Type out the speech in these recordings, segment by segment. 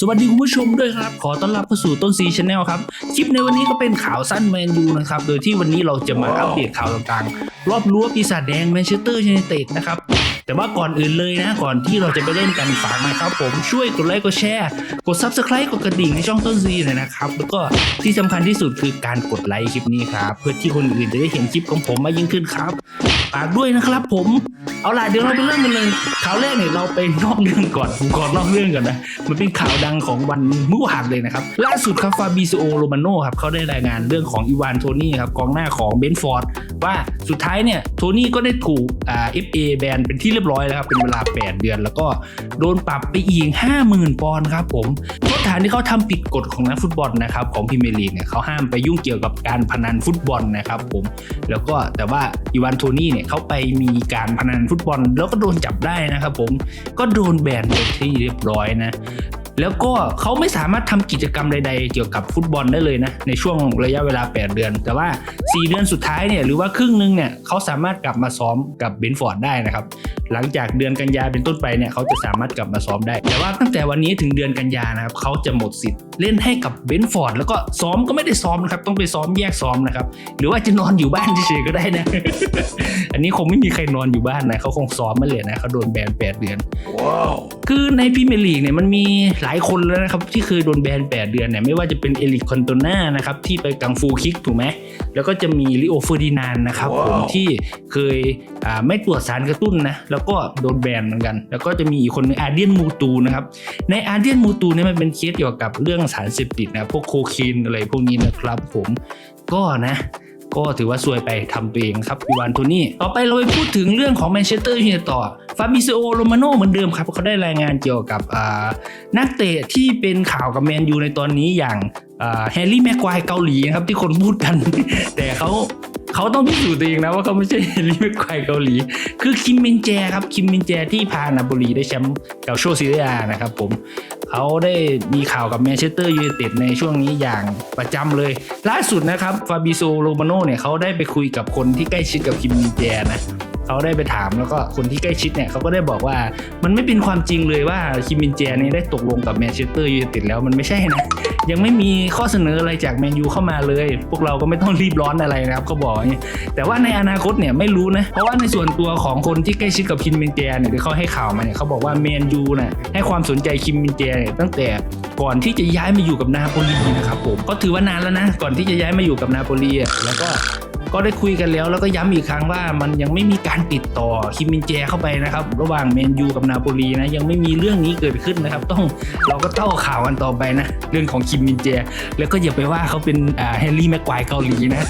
สวัสดีคุณผู้ชมด้วยครับ ขอต้อนรับเข้าสู่ต้นซีชาแนลครับ คลิปในวันนี้ก็เป็นข่าวสั้นแมนยูนะครับ โดยที่วันนี้เราจะมาอัปเดตข่าวต่างๆ รอบรั้วปีศาจแดงแมนเชสเตอร์ยูไนเต็ดนะครับ แต่ว่าก่อนอื่นเลยนะ ก่อนที่เราจะไปเล่นกันฝากนะครับ ผมช่วยกดไลค์กดแชร์กด Subscribe กดกระดิ่งในช่องต้นซีหน่อยนะครับ แล้วก็ที่สำคัญที่สุดคือการกดไลค์คลิปนี้ครับ เพื่อที่คนอื่นจะได้เห็นคลิปของผมมากยิ่งขึ้นครับฝากด้วยนะครับ ผมเอาล่ะเดี๋ยวเราไปเริ่มกันเลยข่าวแรกเนี่ยเราไปนอกเรื่องก่อนผมขอนอกเรื่องก่อนนะมันเป็นข่าวดังของวันเมื่อวานเลยนะครับล่าสุดครับฟาบิโซโรมาโนครับเขาได้รายงานเรื่องของอีวานโทนี่ครับกองหน้าของเบนฟอร์ดว่าสุดท้ายเนี่ยโทนี่ก็ได้ถูกอ่า FA แบนเป็นที่รียบร้อยแล้วครับเป็นเวลา 8 เดือน แล้วก็โดนปรับไปอีก 50,000 ปอนด์ครับผมเพราะฐานที่เขาทำผิดกฎของนักฟุตบอลนะครับของพรีเมียร์ลีกเนี่ยเขาห้ามไปยุ่งเกี่ยวกับการพนันฟุตบอลนะครับผมแล้วก็แต่ว่าอีวานโทนี่เนี่ยเขาไปมีการพนันฟุตบอล แล้วก็โดนจับได้นะครับผมก็โดนแบนไปที่เรียบร้อยนะ แล้วก็เขาไม่สามารถทำกิจกรรมใด ๆ เกี่ยวกับฟุตบอลได้เลยนะ ในช่วงระยะเวลา 8 เดือน แต่ว่า 4 เดือนสุดท้ายเนี่ยหรือว่าครึ่งหนึงเนี่ยเขาสามารถกลับมาซ้อมกับเบนฟอร์ดได้นะครับ หลังจากเดือนกันยาเป็นต้นไปเนี่ยเขาจะสามารถกลับมาซ้อมได้ แต่ว่าตั้งแต่วันนี้ถึงเดือนกันยานะครับเขาจะหมดสิทธิ์ เล่นให้กับเบนฟอร์ดแล้วก็ซ้อมก็ไม่ได้ซ้อมนะครับ ต้องไปซ้อมแยกซ้อมนะครับ หรือว่าจะนอนอยู่บ้านเฉยๆก็ได้นะ อันนี้คงไม่มีใครนอนอยู่บ้านนะเขาคงซ้อมมาเลยนะเขาโดนแบน8เดือนคือในพรีเมียร์ลีกเนี่ยมันมีหลายคนแล้วนะครับ ที่เคยโดนแบน8เดือนเนี่ยไม่ว่าจะเป็นเอลิกคอนโตนานะครับที่ไปกังฟูคิกถูกไหมแล้วก็จะมีลิโอเฟอร์ดินานนะครับผมที่เคยอ่า ไม่ตรวจสารกระตุ้นนะแล้วก็โดนแบนเหมือนกัน แล้วก็จะมีอีกคนหนึงอาเดียนมูตูนะครับในอาเดียนมูตูเนี่ยมันเป็นเคสเกี่ยวกับเรื่องสารเสพติดนะพวกโคเคนอะไรพวกนี้นะครับผมก็นะก็ถือว่าซวยไปทำตัวเองครับอีวานโทนี่ ต่อไปเราไปพูดถึงเรื่องของแมนเชสเตอร์ยูไนเต็ดต่อ ฟาบิซิโอ โรมาโนเหมือนเดิมครับ เขาได้รายงานเกี่ยวกับนักเตะที่เป็นข่าวกับแมนยูในตอนนี้อย่างแฮร์รี่แม็กควายเกาหลีนะครับที่คนพูดกัน แต่เขา เขาต้องพิสูจน์ตัวเองนะว่าเขาไม่ใช่แฮร์รี่แม็กควายเกาหลี คือคิมมินแจครับคิมมินแจที่พานาบุรีได้แชมป์เกาโชซิเลียนะครับผมเขาได้มีข่าวกับแมนเชสเตอร์ยูไนเต็ดในช่วงนี้อย่างประจำเลย ล่าสุดนะครับฟาบิโซโรมาโนเนี่ยเขาได้ไปคุยกับคนที่ใกล้ชิดกับคิมมินแจนะ เขาได้ไปถามแล้วก็คนที่ใกล้ชิดเนี่ยเขาก็ได้บอกว่ามันไม่เป็นความจริงเลยว่าคิมมินแจเนี่ยได้ตกลงกับแมนเชสเตอร์ยูไนเต็ดแล้วมันไม่ใช่นะยังไม่มีข้อเสนออะไรจากแมนยูเข้ามาเลย พวกเราก็ไม่ต้องรีบร้อนอะไรนะครับเขาบอกอย่างนี้แต่ว่าในอนาคตเนี่ยไม่รู้นะ เพราะว่าในส่วนตัวของคนที่ใกล้ชิดกับคิมมินแจเนี่ยที่เขาให้ข่าวมาเนี่ยเขาบอกว่าแมนยูน่ะให้ความสนใจคิมมินแจเนี่ยตั้งแต่ก่อนที่จะย้ายมาอยู่กับนาโปลีนะครับผมก็ถือว่านานแล้วนะก่อนที่จะย้ายมาอยู่กับนาโปลีแล้วก็ ก็ได้คุยกันแล้วแล้วก็ย้ำอีกครั้งว่ามันยังไม่มีการติดต่อคิมมินแจเข้าไปนะครับ ระหว่างแมนยูกับนาโปลีนะยังไม่มีเรื่องนี้เกิดขึ้นนะครับ ต้องเราก็เต้าข่าวกันต่อไปนะ เรื่องของคิมมินแจแล้วก็อย่าไปว่าเขาเป็นแฮร์รี่แม็กควายเกาหลีนะ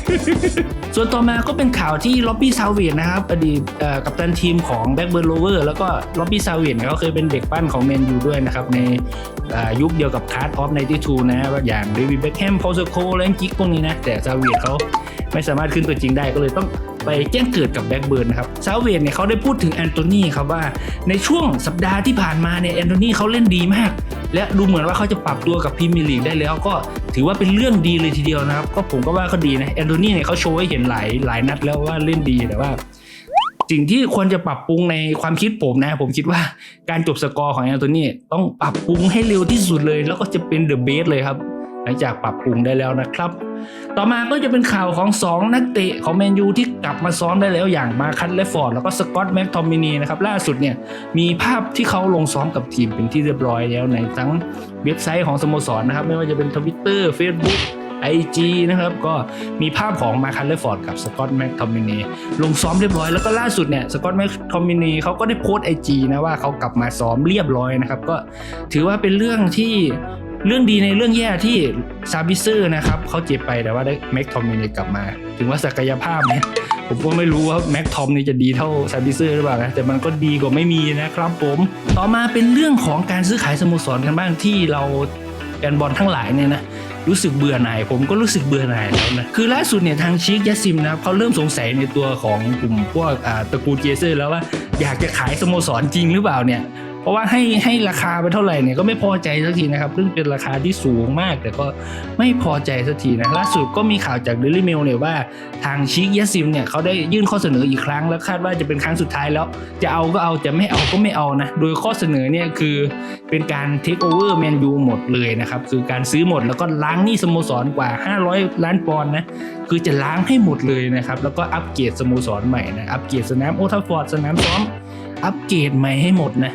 ส่วนต่อมาก็เป็นข่าวที่ล็อบบี้ซาเวียนนะครับอดีตกัปตันทีมของแบ็กเบิร์นโรเวอร์แล้วก็ล็อบบี้ซาเวียนเขาเคยเป็นเด็กปั้นของแมนยูด้วยนะครับในยุคเดียวกับคาร์ดออฟในที่ทูนะอย่างเดวิดเบคแฮมพอลโคและกิกพวกนี้นะแต่ซาเวียนเขา ไม่สามารถขึ้นตัวจริงได้ก็เลยต้องไปแจ้งเกิดกับแบ็กเบิร์นนะครับซาเวียนเนี่ยเขาได้พูดถึงแอนโทนีครับว่าในช่วงสัปดาห์ที่ผ่านมาเนี่ยแอนโทนีเขาเล่นดีมาก และดูเหมือนว่าเขาจะปรับตัวกับพรีเมียร์ลีกได้แล้วก็ถือว่าเป็นเรื่องดีเลยทีเดียวนะครับ ก็ผมก็ว่าเขาดีนะแอนโทนีเนี่ยเขาโชว์ให้เห็นหลายหลายนัดแล้วว่าเล่นดีแต่ว่าสิ่งที่ควรจะปรับปรุงในความคิดผมนะ ผมคิดว่าการจบสกอร์ของแอนโทนีต้องปรับปรุงให้เร็วที่สุดเลย แล้วก็จะเป็นเดอะเบสเลยครับ ลังจากปรับปรุงได้แล้วนะครับ ต่อมาก็จะเป็นข่าวของ 2 นักเตะของแมนยูที่กลับมาซ้อมได้แล้วอย่างมาคัตและฟอร์ดแล้วก็สกอตแม็กทอมมินีนะครับล่าสุดเนี่ยมีภาพที่เขาลงซ้อมกับทีมเป็นที่เรียบร้อยแล้วในทั้งเว็บไซต์ของสโมสรนะครับไม่ว่าจะเป็นทวิตเตอร์เฟซบุ๊กไอจีนะครับก็มีภาพของมาคันเลฟอร์ดกับสกอตแม็กทอมมินีลงซ้อมเรียบร้อยแล้วก็ล่าสุดเนี่ยสกอตแม็กทอมมินีเขาก็ได้โพสต์ไอจีนะว่าเขากลับมาซ้อมเรียบร้อยนะครับก็ถือว่าเป็นเรื่องที่ เรื่องดีในเรื่องแย่ที่ซาบิเซอร์นะครับเขาเจ็บไปแต่ว่าได้แม็กทอมนี่กลับมา ถึงว่าศักยภาพเนี่ยผมก็ไม่รู้ว่าแม็กทอมนี่จะดีเท่าซาบิเซอร์หรือเปล่านะแต่มันก็ดีกว่าไม่มีนะครับผมต่อมาเป็นเรื่องของการซื้อขายสโมสรกันบ้างที่เราแฟนบอลทั้งหลายเนี่ยนะรู้สึกเบื่อหน่ายผมก็รู้สึกเบื่อหน่ายแล้วนะคือล่าสุดเนี่ยทางชิคยาซิมนะครับเขาเริ่มสงสัยในตัวของกลุ่มพวกตระกูลเจเซอร์แล้วว่าอยากจะขายสโมสรจริงหรือเปล่าเนี่ย ราะว่าให้ให้ราคาไปเท่าไหร่เนี่ยก็ไม่พอใจสักทีนะครับซึ่งเป็นราคาที่สูงมาก แต่ก็ไม่พอใจสักทีนะล่าสุดก็มีข่าวจาก Daily Mail เนี่ยว่าทางชิคยาซิมเนี่ยเขาได้ยื่นข้อเสนออีกครั้ง แล้วคาดว่าจะเป็นครั้งสุดท้ายแล้ว จะเอาก็เอาจะไม่เอาก็ไม่เอานะ โดยข้อเสนอเนี่ยคือเป็นการเทคโอเวอร์แมนยูหมดเลยนะครับคือการซื้อหมดแล้วก็ล้างหนี้สโมสรกว่า 500 ล้านปอนด์นะคือจะล้างให้หมดเลยนะครับแล้วก็อัปเกรดสโมสรใหม่นะอัปเกรดสนามโอทัฟฟอร์ดสนามซ้อมอัปเกรดใหม่ให้หมดนะ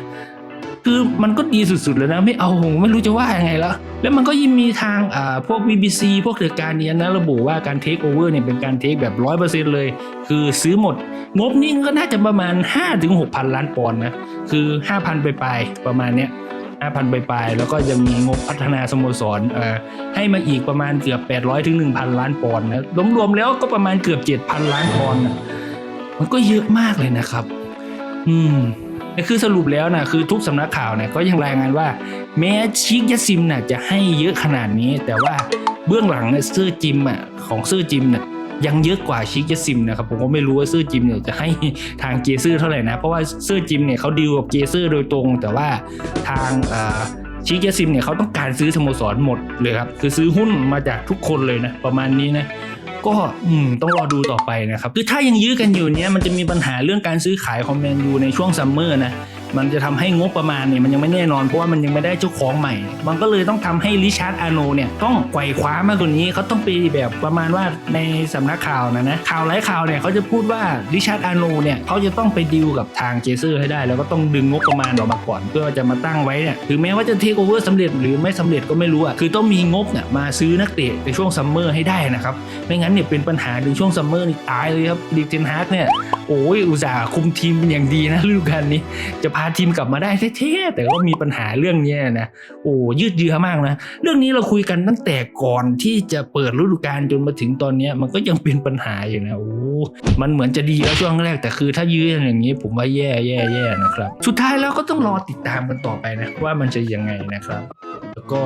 คือมันก็ดีสุดๆแล้วนะ ไม่เอาผมไม่รู้จะว่ายังไงแล้ว แล้วมันก็ยิ่งมีทางอ่าพวก BBC พวกเดือการเนียนะระบุว่าการเทคโอเวอร์เนี่ยเป็นการเทคแบบร้อยเปอร์เซ็นต์เลย คือซื้อหมด งบนี่ก็น่าจะประมาณ5-6,000ล้านปอนด์นะ คือ 5,000ไปปลายๆประมาณเนี้ย5,000ไปปลายๆแล้วก็ยังมีงบพัฒนาสโมสรเอ่อให้มาอีกประมาณเกือบ 800 ถึง 1,000 ล้านปอนด์นะรวมๆแล้วก็ประมาณเกือบ 7,000 ล้านปอนด์นะมันก็เยอะมากเลยนะครับ อืม คือสรุปแล้วนะคือทุกสำนักข่าวเนี่ยก็ยังรายงานว่า แม้ชิคยาซิมน่ะจะให้เยอะขนาดนี้ แต่ว่าเบื้องหลังเนี่ยเซอจิมอะของเสื้อจิมเนี่ยยังเยอะกว่าชิคยาซิมนะครับผมก็ไม่รู้ว่าเสื้อจิมเนี่ยจะให้ทางเกเซอร์เท่าไหร่นะ เพราะว่าเสื้อจิมเนี่ยเขาดีลกับเกเซอร์โดยตรง แต่ว่าทางอ่า ชิคยาซิมเนี่ยเขาต้องการซื้อสโมสรหมดเลยครับ คือซื้อหุ้นมาจากทุกคนเลยนะ ประมาณนี้นะก็อืมต้องรอดูต่อไปนะครับ คือถ้ายังยื้อกันอยู่เนี้ยมันจะมีปัญหาเรื่องการซื้อขายคอมแมนยูในช่วงซัมเมอร์นะ มันจะทำให้งบประมาณเนี่ยมันยังไม่แน่นอนเพราะว่ามันยังไม่ได้เจ้าของใหม่ มันก็เลยต้องทำให้ริชาร์ดอาโนเนี่ยต้องไกวคว้ามากกว่านี้เขาต้องไปแบบประมาณว่าในสำนักข่าวนะนะข่าวไร้ข่าวเนี่ยเขาจะพูดว่าริชาร์ดอาโนเนี่ยเขาจะต้องไปดีลกับทางเจเซอร์ให้ได้ แล้วก็ต้องดึงงบประมาณออกมาก่อน เพื่อจะมาตั้งไว้เนี่ยถึงแม้ว่าจะเทคโอเวอร์สำเร็จหรือไม่สำเร็จก็ไม่รู้อะคือต้องมีงบเนี่ยมาซื้อนักเตะในช่วงซัมเมอร์ให้ได้นะครับไม่งั้นเนี่ยเป็นปัญหาในช่วงซัมเมอร์นี่ตายเลยครับดิเทนฮาร์กเนี่ยโอ้ยอุตส่าห์คุมทีมเป็นอย่างดีนะฤดูกาลนี้ จะพาทีมกลับมาได้แท้ๆแต่ก็มีปัญหาเรื่องนี้นะโอ้ยืดเยื้อมากนะเรื่องนี้เราคุยกันตั้งแต่ก่อนที่จะเปิดฤดูกาลจนมาถึงตอนนี้มันก็ยังเป็นปัญหาอยู่นะโอ้มันเหมือนจะดีแล้วช่วงแรกแต่คือถ้ายื้ออย่างนี้ผมว่าแย่แย่แย่นะครับ สุดท้ายแล้วก็ต้องรอติดตามกันต่อไปนะว่ามันจะยังไงนะครับ แล้วก็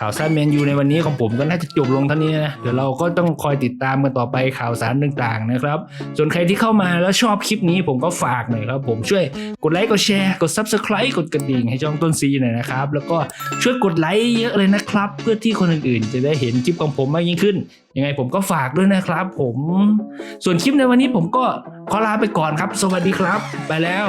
ข่าวสารแมนยูในวันนี้ของผมก็น่าจะจบลงเท่านี้นะ เดี๋ยวเราก็ต้องคอยติดตามกันต่อไปข่าวสารต่างๆนะครับ ส่วนใครที่เข้ามาแล้วชอบคลิปนี้ผมก็ฝากหน่อยครับ ผมช่วยกดไลค์กดแชร์กด Subscribe กดกระดิ่งให้ช่องต้นซีหน่อยนะครับ แล้วก็ช่วยกดไลค์เยอะเลยนะครับ เพื่อที่คนอื่นๆ จะได้เห็นคลิปของผมมากยิ่งขึ้น ยังไงผมก็ฝากด้วยนะครับ ผม ส่วนคลิปในวันนี้ผมก็ขอลาไปก่อนครับ สวัสดีครับ ไปแล้ว